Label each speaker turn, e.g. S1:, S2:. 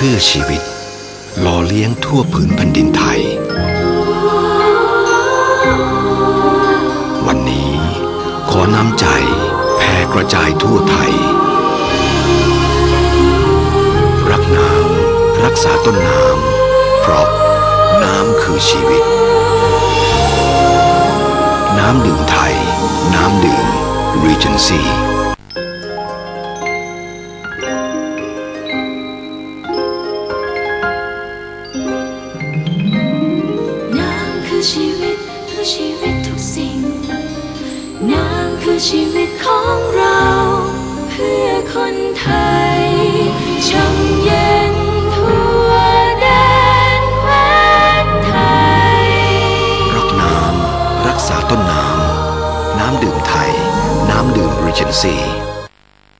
S1: เพื่อชีวิต หล่อเลี้ยงทั่วผืนแผ่นดินไทย วันนี้ขอน้ำใจแผ่กระจายทั่วไทย รักน้ำรักษาต้นน้ำเพราะน้ำคือชีวิต น้ำดื่มไทย น้ำดื่ม Regency
S2: ชีวิตคือชีวิตทุกสิ่ง น้ำคือชีวิตของเรา เพื่อคนไทยช่างเย็นทั่วแดนแคว้นไทย
S1: รักน้ำ รักษาต้นน้ำ น้ำดื่มไทย น้ำดื่ม Regency